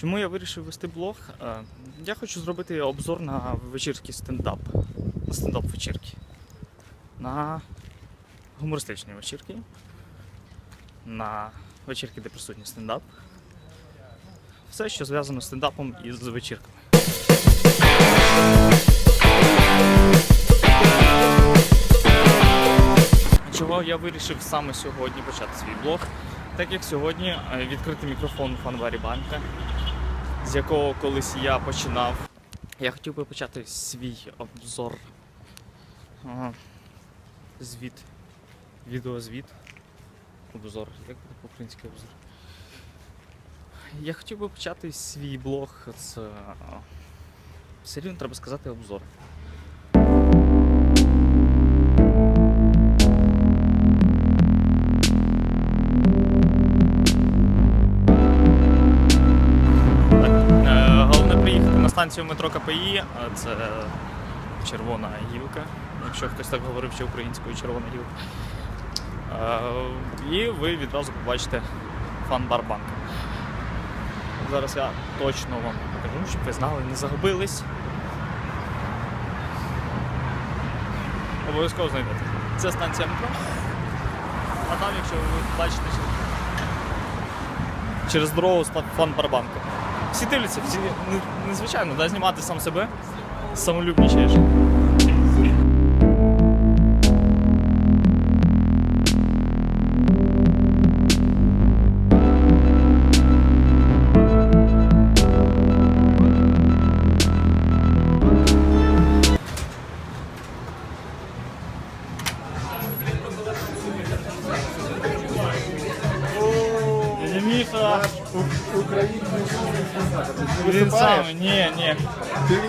Чому я вирішив вести блог? Е, Я хочу зробити обзор на вечірки стендап. На стендап вечірки. На гумористичні вечірки. На вечірки, де присутній стендап. Все, що зв'язано з стендапом і з вечірками. Чого я вирішив саме сьогодні почати свій блог? Так як сьогодні е, відкритий мікрофон у фанварі банка, з якого колись я починав. Я хотів би почати свій обзор. Звіт. Відеозвіт. Обзор. Як буде по-українськи обзор? Я хотів би почати свій блог з. Все рівно треба сказати обзор. Станцію метро КПІ, це червона гілка, якщо хтось так говорив, що українською червона гілка. І ви відразу побачите фан-бар банка. Зараз я точно вам покажу, щоб ви знали, не загубились. Обов'язково знайдете. Це станція метро. А там, якщо ви бачите через, дорогу ста- фан-бар банку. Всі дивляться, всі не- незвичайно, да, знімати сам себе самолюбнічаєш.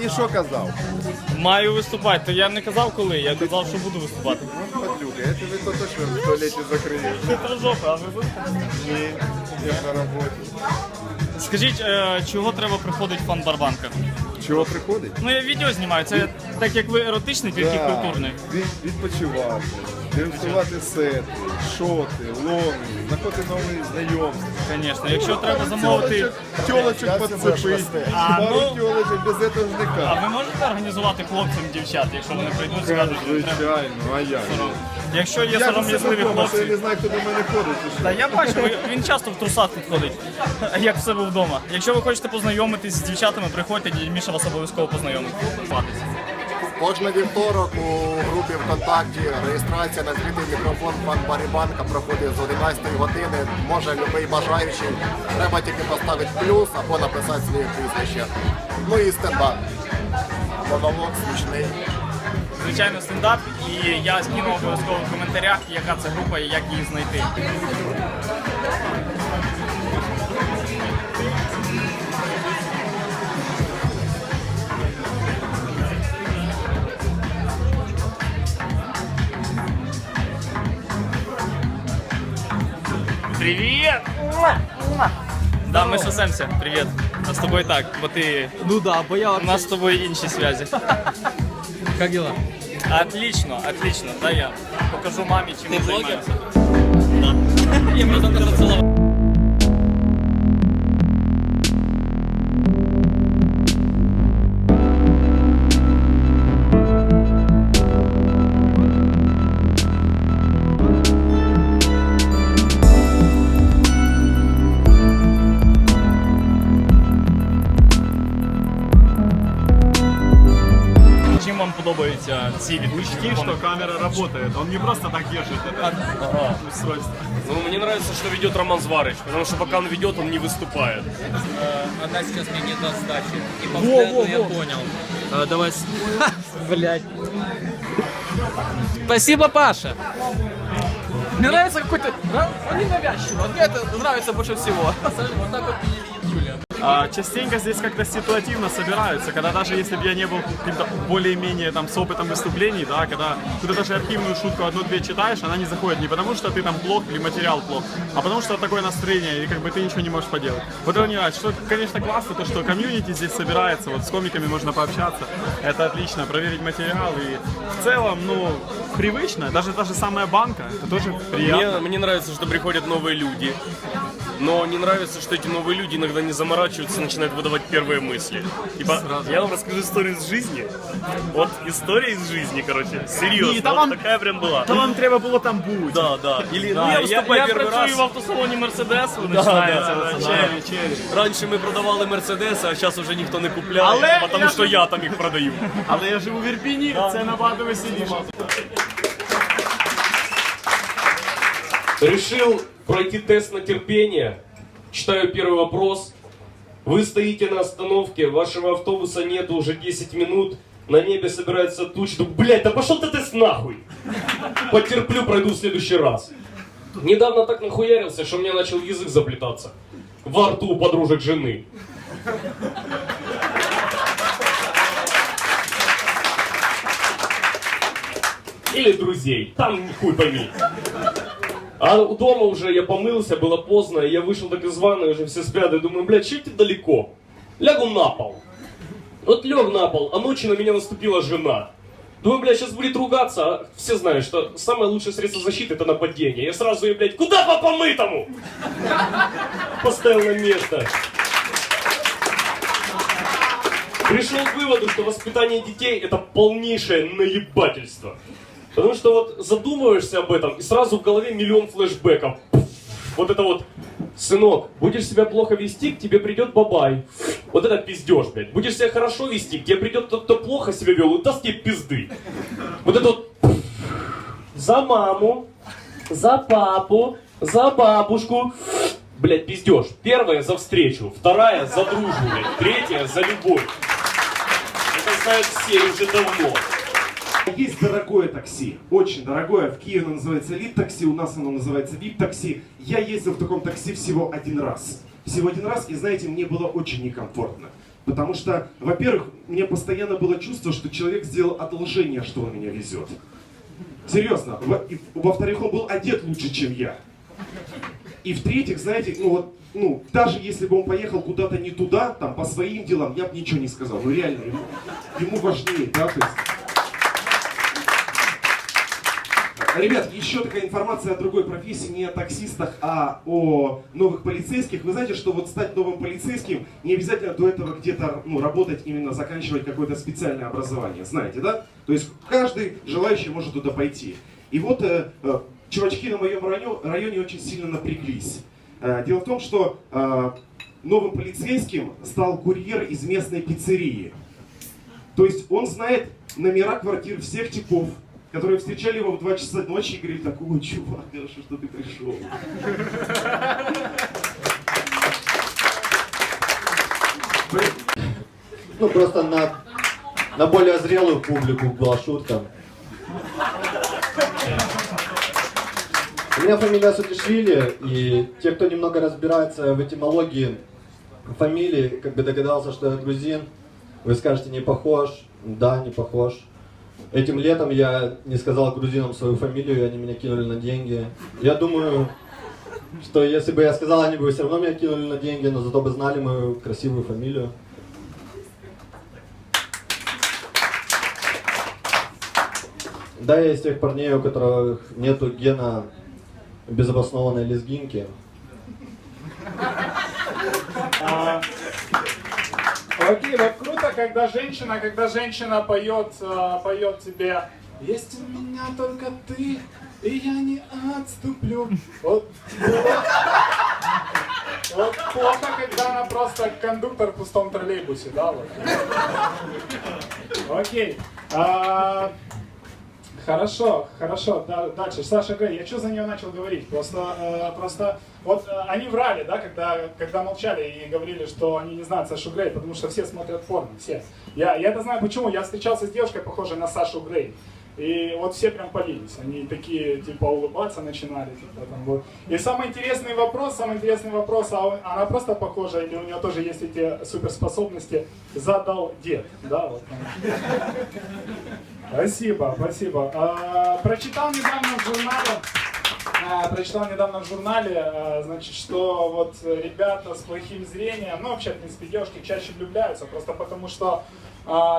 Ти що казав? Маю виступати, то я не казав коли, я казав, що буду виступати. Ну, подлюка, я тебе то точно в туалеті закрию. Ти жопа, а ви будете? Ні, я на роботі. Скажіть, е, чого треба приходити в фан Барбанка? Чого приходить? Ну я відео знімаю, це так як ви еротичний, тільки Да, культурний. від- Відпочивати, демонструвати сети, шоти, ломи, знаходити нові знайомства. Звісно, якщо треба замовити. Тілочок подцепити. А, Пару ну- тілочок без этого ж А никак. ви можете організувати хлопцям дівчат, якщо вони прийдуть, скажуть, що треба. Звичайно, а я. сором. Якщо є Я ж сором'язливі то я хлопці. не знаю, хто до мене ходить. чи що. Та я бачу, ви- він часто в трусах тут ходить, як в себе вдома. Якщо ви хочете познайомитись з дівчатами, приходьте, і Міша вас обов'язково познайомить. Кожний вівторок у групі ВКонтакті реєстрація на відкритий мікрофон пан Барібанка проходить з 11 години. Може будь-який бажаючий. Треба тільки поставити плюс або написати своє прізвище. Ну і стендап. Монолог смішний. Звичайно, стендап, і я скину обов'язково в коментарях, яка це група і як її знайти. Привет! Да, ми сосемся. Привіт. А з тобою так, бо ти. Ну да, бо я У нас з тобою інші зв'язі. Как дела? Отлично, отлично. Да, я покажу мамі, чим Ти я блогер? займаюся. Я просто не Від Учти, что камера работает. Он не просто так держит это устройство. Ну, мне нравится, что ведет Роман Зварыч, потому что пока он ведет, он не выступает. Она сейчас мне не даст сдачи. И по я понял. А, давай. Блять. Спасибо, Паша. Мне нравится какой-то... Он ненавязчивый. Вот мне это нравится больше всего. Вот так вот. А, частенько здесь как-то ситуативно собираются, когда даже если бы я не был каким-то более-менее там с опытом выступлений, да, когда ты даже архивную шутку одну-две читаешь, она не заходит не потому, что ты там плох или материал плох, а потому что такое настроение, и как бы ты ничего не можешь поделать. Вот это не нравится. Что, конечно, классно, то, что комьюнити здесь собирается, вот с комиками можно пообщаться, это отлично, проверить материал, и в целом, ну, привычно, даже та же самая банка, это тоже приятно. Мне, мне нравится, что приходят новые люди Но не нравится, что эти новые люди иногда не заморачиваются, начинают выдавать первые мысли. Типа, я вам расскажу историю из жизни. Вот история из жизни, короче. Серьезно, Ні, та вот вам- такая прям была. Та вам треба було там бути. Да, да. Или, ну, Да, я я, выступаю я первый працюю раз. в автосалоні Мерседес, Да, починається. да, оце, да, да. черри, черри. Раніше ми продавали мерседеси, а зараз вже ніхто не купляє, Але тому я що ж- я там їх продаю. Але я живу в Ірпіні, це набагато веселіше. Решил пройти тест на терпение. Читаю первый вопрос. Вы стоите на остановке, вашего автобуса нету уже 10 минут, на небе собирается туч. Ну, блядь, да пошел ты тест нахуй! Потерплю, пройду в следующий раз. Недавно так нахуярился, что меня начал язык заплетаться. Во рту у подружек жены. Или друзей. Там хуй пойми. А дома уже я помылся, было поздно, я вышел так из ванной, уже все спят, и думаю, блядь, че ты далеко? Лягу на пол. Вот лег на пол, а ночью на меня наступила жена. Думаю, блядь, сейчас будет ругаться, а все знают, что самое лучшее средство защиты это нападение. Я сразу ей, блядь, куда по помытому? Поставил на место. Пришел к выводу, что воспитание детей это полнейшее наебательство. Потому что вот задумываешься об этом, и сразу в голове миллион флешбеков. Вот это вот, сынок, будешь себя плохо вести, к тебе придет бабай. Вот это пиздеж, блядь. Будешь себя хорошо вести, к тебе придет тот, кто плохо себя вел, и даст тебе пизды. Вот это вот за маму, за папу, за бабушку. Блядь, пиздеж. Первая за встречу, вторая за дружбу, блядь, третья за любовь. Это знают все уже давно. Есть дорогое такси, очень дорогое. В Киеве оно называется элит-такси, у нас оно называется VIP-такси. Я ездил в таком такси всего один раз. Всего один раз, и знаете, мне было очень некомфортно. Потому что, во-первых, мне постоянно было чувство, что человек сделал одолжение, что он меня везет. Серьезно. Во-вторых, он был одет лучше, чем я. И в-третьих, знаете, ну вот, ну, даже если бы он поехал куда-то не туда, там, по своим делам, я бы ничего не сказал. Ну, реально, ему, ему важнее, да, то есть... Ребят, еще такая информация о другой профессии, не о таксистах, а о новых полицейских. Вы знаете, что вот стать новым полицейским не обязательно до этого где-то ну, работать, именно заканчивать какое-то специальное образование. Знаете, да? То есть каждый желающий может туда пойти. И вот э, э, чувачки на моем районе, районе очень сильно напряглись. Э, дело в том, что э, новым полицейским стал курьер из местной пиццерии. То есть он знает номера квартир всех типов, которые встречали его в 2 часа ночи и говорили, такой, чувак, хорошо, что ты пришел. Ну, просто на, на более зрелую публику была шутка. У меня фамилия Сутишвили, и те, кто немного разбирается в этимологии фамилии, как бы догадался, что я грузин, вы скажете, не похож. Да, не похож. Этим летом я не сказал грузинам свою фамилию, и они меня кинули на деньги. Я думаю, что если бы я сказал, они бы все равно меня кинули на деньги, но зато бы знали мою красивую фамилию. Да, я из тех парней, у которых нету гена безобоснованной лезгинки. Окей, вот круто, когда женщина, когда женщина поет, э, поет тебе «Есть у меня только ты, и я не отступлю». Вот, вот плохо, когда она просто кондуктор в пустом троллейбусе, да? Вот. Окей. А, Хорошо, хорошо, да, дальше. Саша Грей, я что за нее начал говорить? Просто, э, просто, вот э, они врали, да, когда, когда молчали и говорили, что они не знают Сашу Грей, потому что все смотрят порно, все. Я, я это знаю почему, я встречался с девушкой, похожей на Сашу Грей. И вот все прям полились, они такие, типа, улыбаться начинали, типа, там, вот. И самый интересный вопрос, самый интересный вопрос, а он- она просто похожа или у нее тоже есть эти суперспособности, задал дед, да, вот. Спасибо, спасибо. А, прочитал недавно в журнале, а, прочитал недавно в журнале, а, значит, что вот ребята с плохим зрением, ну вообще, в принципе, девушки чаще влюбляются, просто потому что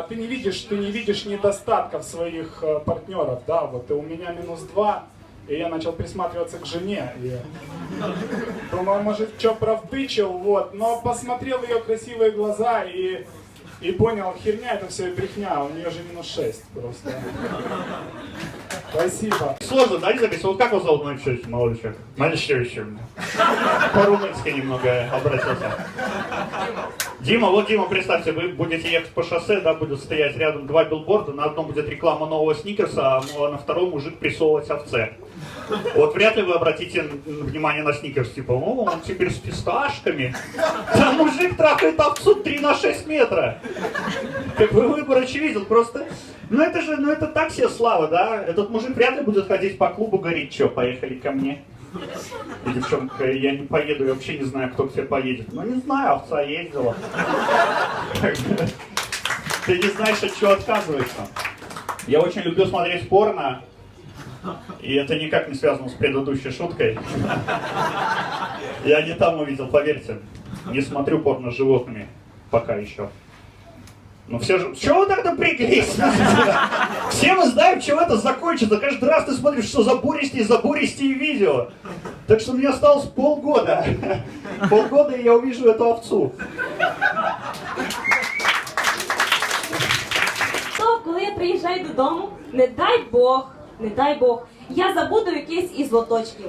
ты не видишь, ты не видишь недостатков своих а, партнеров, да, вот и у меня минус два, И я начал присматриваться к жене. И думал, может, что провтычил, вот. Но посмотрел ее красивые глаза и, и понял, херня это все брехня, у нее же минус 6 просто. Спасибо. Сложно, да, не записывать? Вот как вас зовут, человек. Молодой человек. По-румынски немного обратился. Дима, вот Дима, представьте, вы будете ехать по шоссе, да, будут стоять рядом два билборда, на одном будет реклама нового сникерса, а на втором мужик прессовывать овце. Вот вряд ли вы обратите внимание на сникерс, типа, о, он теперь с фисташками. Да мужик трахает овцу 3 на 6 метра. Как бы выбор очевиден, просто... Ну это же, ну это так себе слава, да? Этот мужик вряд ли будет ходить по клубу, говорить, что, поехали ко мне. И девчонка, я не поеду, я вообще не знаю, кто к тебе поедет. Ну не знаю, овца ездила. Ты не знаешь, от чего отказывается. Я очень люблю смотреть порно, и это никак не связано с предыдущей шуткой. Я не там увидел, поверьте. Не смотрю порно с животными. Пока еще. Ну все же... Чего вы так напряглись? Все мы знаем, чем это закончится. Каждый раз ты смотришь, что забористее и забористее видео. Так что мне осталось полгода. Полгода, и я увижу эту овцу. То, коли я приїжджаю додому, не дай Бог, не дай Бог, я забуду якийсь із лоточків.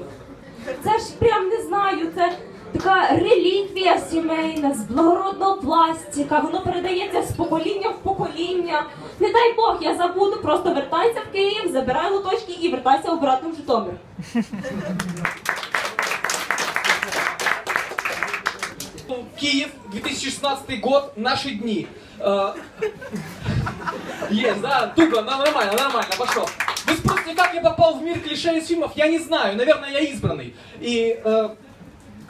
Це ж прям не знаю, це така реліквія сімейна з благородного пластика, воно передається з покоління в покоління. Не дай Бог, я забуду, просто вертайся в Київ, забирай лоточки і вертайся обратно в Житомир. Киев, 2016 год, наши дни. Э, Есть, да, туго, на- нормально, нормально, пошел. Вы спросите, как я попал в мир клише из фильмов? Я не знаю, наверное, я избранный. И э,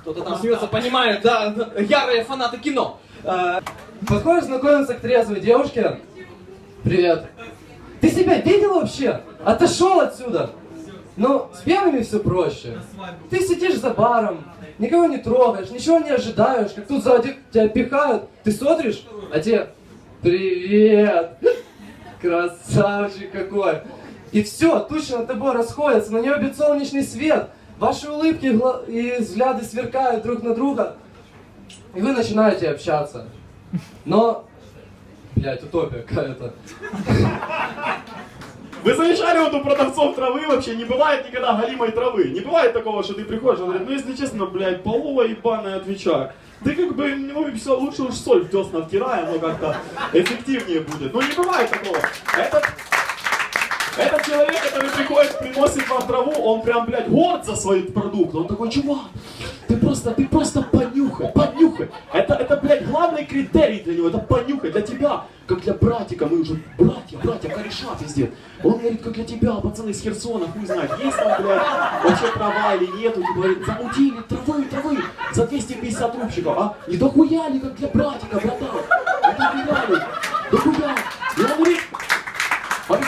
кто-то там смеется, понимает, да, да, ярые фанаты кино. Э, Подходишь знакомиться к трезвой девушке. Привет. Ты себя видел вообще? Отошел отсюда. Ну, с пьяными все проще. Ты сидишь за баром, никого не трогаешь, ничего не ожидаешь, как тут сзади тебя пихают, ты смотришь, а тебе привет, красавчик какой. И все, тучи над тобой расходятся, на нее бьет солнечный свет, ваши улыбки и взгляды сверкают друг на друга, и вы начинаете общаться. Но, блядь, утопия какая-то. Вы замечали вот у продавцов травы вообще не бывает никогда галимой травы. Не бывает такого, что ты приходишь, он говорит, ну если честно, блядь, полова ебаная отвечаю. Ты как бы, ну, все, лучше уж соль в десна втирай, оно как-то эффективнее будет. Ну не бывает такого. Этот, этот человек, который приходит, приносит вам траву, он прям, блядь, горд за свой продукт. Он такой, чувак, ты просто, ты просто понюхай, понюхай. Это, это, блядь, главный критерий для него, это понюхай. Для тебя, как для братика, мы уже братья, братья, кореша везде. Он говорит, как для тебя, пацаны из Херсона, хуй знает, есть там, блядь, вообще трава или нету. Типа, говорит, замутили травы, травы, за 250 рубчиков, а? И дохуя ли, как для братика, братан. Дохуя ли, дохуя.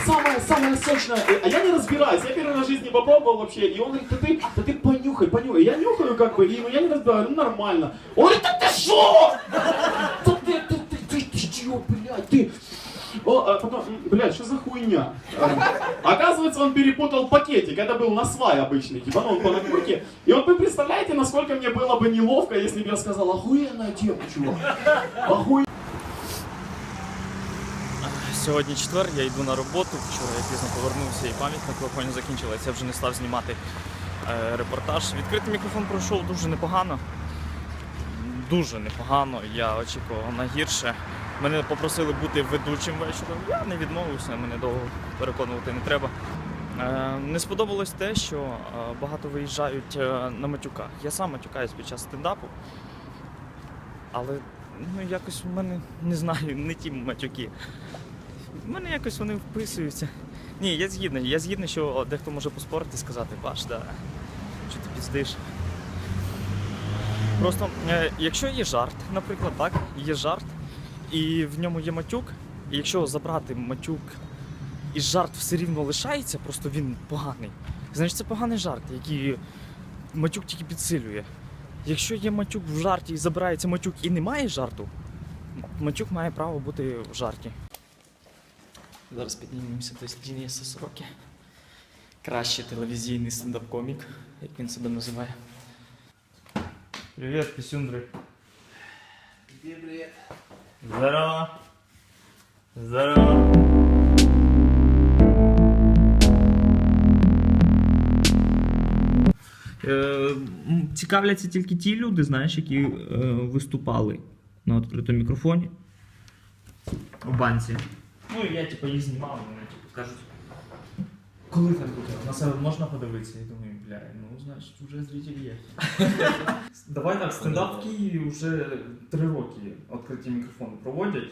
И он говорит, он говорит, самое, самое сочное. Э, А я не разбираюсь, я первый раз в жизни попробовал вообще. И он говорит, да ты, да ты понюхай, понюхай. Я нюхаю как бы, и ну, я не разбираю, ну нормально. Он говорит, да ты шо? Да ты, ты, ты, ты, ты чё, блядь, ты... О, а потом, блядь, что за хуйня? А, Оказывается, он перепутал пакетик. Это был на свай обычный, типа, ну, он по накрутке. И вот вы представляете, насколько мне было бы неловко, если бы я сказал, охуенная тема, чувак. Охуенная. Сьогодні четвер, я йду на роботу. Вчора я пізно повернувся і пам'ять на телефоні закінчилася. Я вже не став знімати е, репортаж. Відкритий мікрофон пройшов дуже непогано. Дуже непогано. Я очікував на гірше. Мене попросили бути ведучим вечором. Я не відмовився, мене довго переконувати не треба. Е, Не сподобалось те, що е, багато виїжджають е, на матюках. Я сам матюкаюсь під час стендапу, але ну, якось в мене не знаю, не ті матюки. В мене якось вони вписуються. Ні, я згідний. Я згідний, що дехто може поспорити і сказати, баш, да, що ти піздиш. Просто, е, якщо є жарт, наприклад, так, є жарт, і в ньому є матюк, і якщо забрати матюк, і жарт все рівно лишається, просто він поганий. Значить, це поганий жарт, який матюк тільки підсилює. Якщо є матюк в жарті і забирається матюк і немає жарту, матюк має право бути в жарті. Зараз піднімемося до лінії Сосроки. Кращий телевізійний стендап-комік, як він себе називає. Привіт, пісюндри. Привет. Здорово. Здорово. Е, цікавляться тільки ті люди, знаєш, які е, виступали на відкритому мікрофоні у банці. Ну і я типу їх знімав, вони типу кажуть. Коли там буде? На себе можна подивитися? Я думаю, бля, ну значить вже зритель є. Давай так, стендап в Києві вже три роки відкриті мікрофони проводять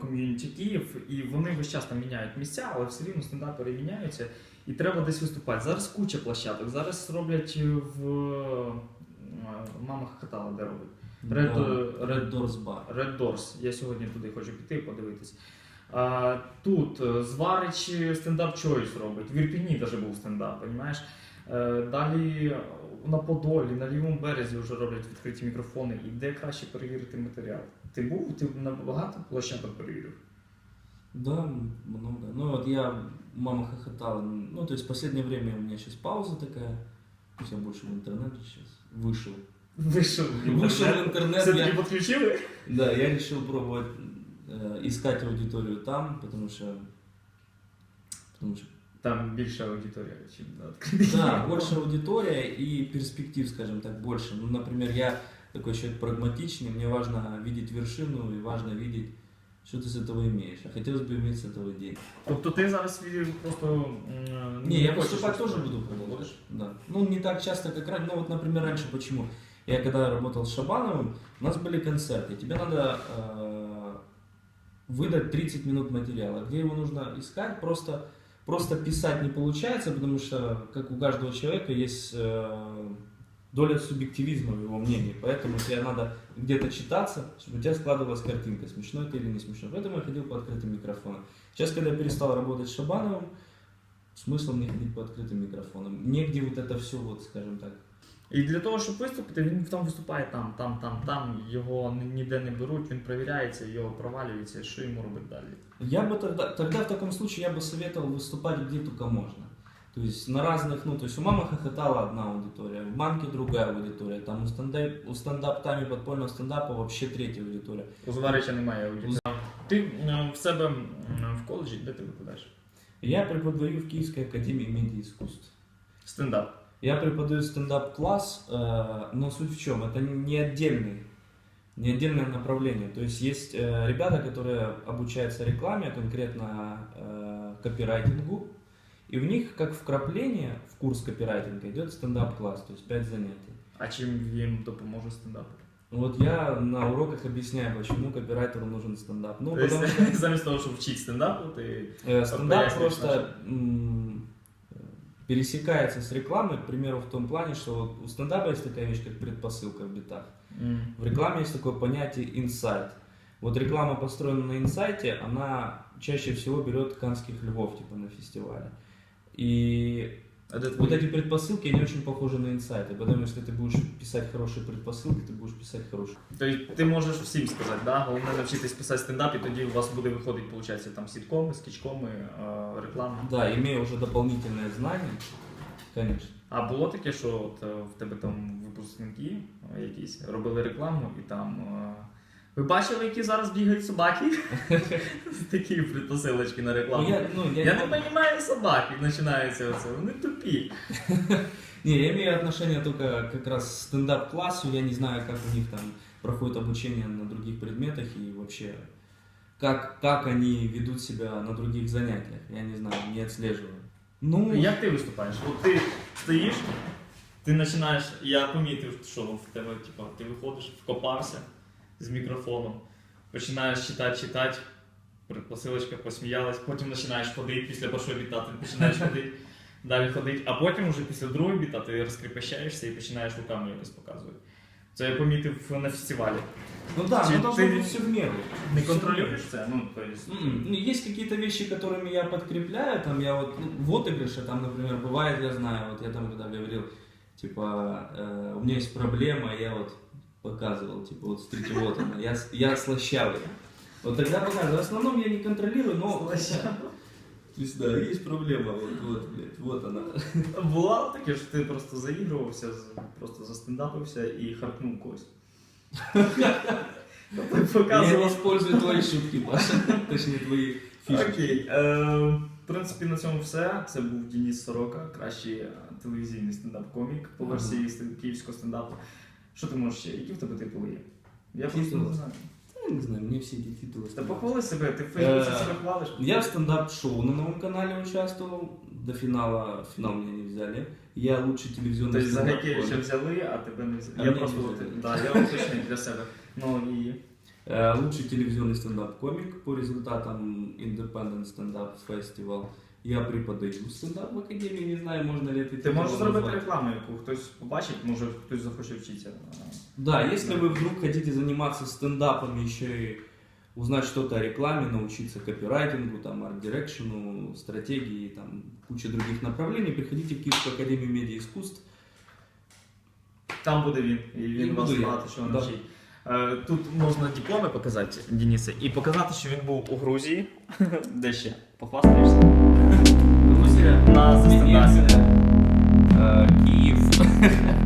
ком'юніті Київ, і вони весь час там міняють місця, але все рівно стендапери міняються, і треба десь виступати. Зараз куча площадок. Зараз роблять в е, мама хохотала, де робить. Red, Red, Doors Bar. Red Doors. Я сьогодні туди хочу піти подивитись. А, тут е, Зварич стендап Choice робить. В Ірпіні навіть був стендап, розумієш? Е, Далі на Подолі, на лівому березі вже роблять відкриті мікрофони. І де краще перевірити матеріал? Ти був? Ти на багато площадок перевірив? Да, много. Ну вот я, мама хохотала. Ну, то есть в последнее время у меня сейчас пауза такая. То есть я больше в интернет сейчас вышел. Вышел в Вышел в интернет? интернет. Всё-таки я- подключили? Да, я решил пробовать э, искать аудиторию там, потому что... Потому что Там більша аудиторія, чим на відкритих Да, мікрофонах. больше аудитория и перспектив, скажем так, больше. Ну, например, я такой человек прагматичный, мне важно видеть вершину и важно видеть, что ты с этого имеешь. А хотелось бы иметь с этого деньги. Тобто ти зараз просто. м, Не, я хочеш поступать тоже виступати? буду продолжать. Да. Ну, не так часто, как раньше. Ну, вот, например, раньше почему? Я когда работал с Шабановым, у нас были концерты. Тебе надо э, выдать 30 минут материала. Где его нужно искать? Просто, просто писать не получается, потому что, как у каждого человека, есть э, доля субъективизма в его мнении. Поэтому тебе надо где-то читаться, чтобы у тебя складывалась картинка, смешно это или не смешно. Поэтому я ходил по открытым микрофонам. Сейчас, когда я перестал работать с Шабановым, смысл мне ходить по открытым микрофонам. Негде вот это все, вот, скажем так. І для того, щоб виступити, він там виступає там, там, там, там. Його ні- ніде не беруть, він перевіряється, його провалюється. Що йому робити далі? Я бы тогда, тогда в таком случае я бы советовал выступать где только можно. То есть на разных, ну, то есть у мамы хохотала одна аудитория, в манке другая аудитория, там у стендап, у стендап тайме подпольного стендапа вообще третья аудитория. У Зварича немає аудиторії. Ти м, в себе м, в коледжі, де ти викладаєш? Я преподаю в Киевской академии медиаискусств. Стендап. Я преподаю стендап-класс, э, но суть в чем? Это не отдельный, не отдельное направление. То есть есть э, ребята, которые обучаются рекламе, конкретно э, копирайтингу, и у них как вкрапление в курс копирайтинга идет стендап-класс, то есть 5 занятий. А чим їм допоможе стендап? Вот я на уроках объясняю, почему копирайтеру нужен стендап. Ну, Тобто, потому что замість того, щоб вчити стендапу, ти Э, Стендап пояснюєш просто нашим. м, пересекается с рекламой, к примеру, в том плане, что вот у стендапа есть такая вещь, как предпосылка в битах. М. В рекламе есть такое понятие инсайт. Вот реклама, построена на инсайте, она чаще всего берет канских львов, типа, на фестивале. И вот эти предпосылки, они очень похожи на инсайты, потому что если ты будешь писать хорошие предпосылки, ты будешь писать хорошие. Тобто ти можеш всім сказати, да? головне навчитись писати стендап, і тоді у вас буде виходити, виходить, там сіткоми, скічкоми, е, реклама. Да, имея уже дополнительное знание, конечно. А було таке, що от, е, в тебе там випускники е, якісь робили рекламу і там. е, Ви бачили, які зараз бігають собаки? Такі предпосилочки на рекламу. Ну, я- ну, я я не не розумію собак, і починається оце. Вони тупі. Не, я имею отношение только как раз к стендап-классу. Я не знаю, как у них там проходит обучение на других предметах и вообще как, как они ведут себя на других занятиях. Я не знаю, не отслеживаю. Ну, Як ти виступаєш? От ти стоїш, ти починаєш. Я помітив, що в тебе, типу, ти виходиш, вкопався з мікрофоном, починаєш читати, читати, предпосилочка посміялась, потім починаєш ходити після першого біта, ти починаєш ходити, далі ходити, а потім вже після другого біта ти розкріпощаєшся і починаєш руками якось показувати. Це я помітив на фестивалі. Ну да, Чи но должно ти быть все в меру. Не Всё в контролюєш меру. це? Ну, то есть... М-м. Ну, есть какие-то вещи, которыми я подкрепляю, там я вот, ну, в отыгрыше, там, например, бывает, я знаю, вот я там когда говорил, типа, э, у меня есть проблема, я вот показывал, типа, вот смотрите, вот она, я, с- я слащавый. Вот тогда показываю. В основном я не контролирую, но То есть, да, есть проблема, вот, вот, блядь, вот она. Було таке, що ти просто заігрувався, з- просто застендапився і харкнув когось. Ти Я не показував. использую твои шутки, Паша. Точнее, твои фишки. Окей. Е, в принципі, на цьому все. Це був Денис Сорока, кращий е, телевізійний стендап-комік по версії ст- київського стендапу. Що ти можеш ще? Які в тебе титули є? Я просто Титули? не знаю. Я не знаю, мне все эти титулы. Та похвали себе, ти в Фейсбуці Е, себе хвалиш. Я в стендап-шоу на новом канале участвовал. До финала, в финал меня не взяли. Я лучший телевизионный Тобто за Гайкевича стендап-комик. взяли, а тебе не взяли. А Я мене просто не от, взяли. да, я уточнив для себе. Ну і Э, Лучший телевизионный стендап-комик по результатам Independent Stand-Up Festival. Я преподаю стендап в академии, не знаю, можно ли это ти титул можеш зробити назвать. рекламу, яку хтось побачить, може хтось захоче вчитися. Да, если вы вдруг хотите заниматься стендапом, еще и узнать что-то о рекламе, научиться копирайтингу, там, арт-дирекшену, стратегии, там, куча других направлений, приходите в Киевскую академию медиаискусств. Там буде він, і І він вас буду я. багато чого Да. навчить. Е, Тут можна дипломи показати Дениса і показати, що він був у Грузії. Де ще? Похвастаєшся? Вінниця, э, Киев.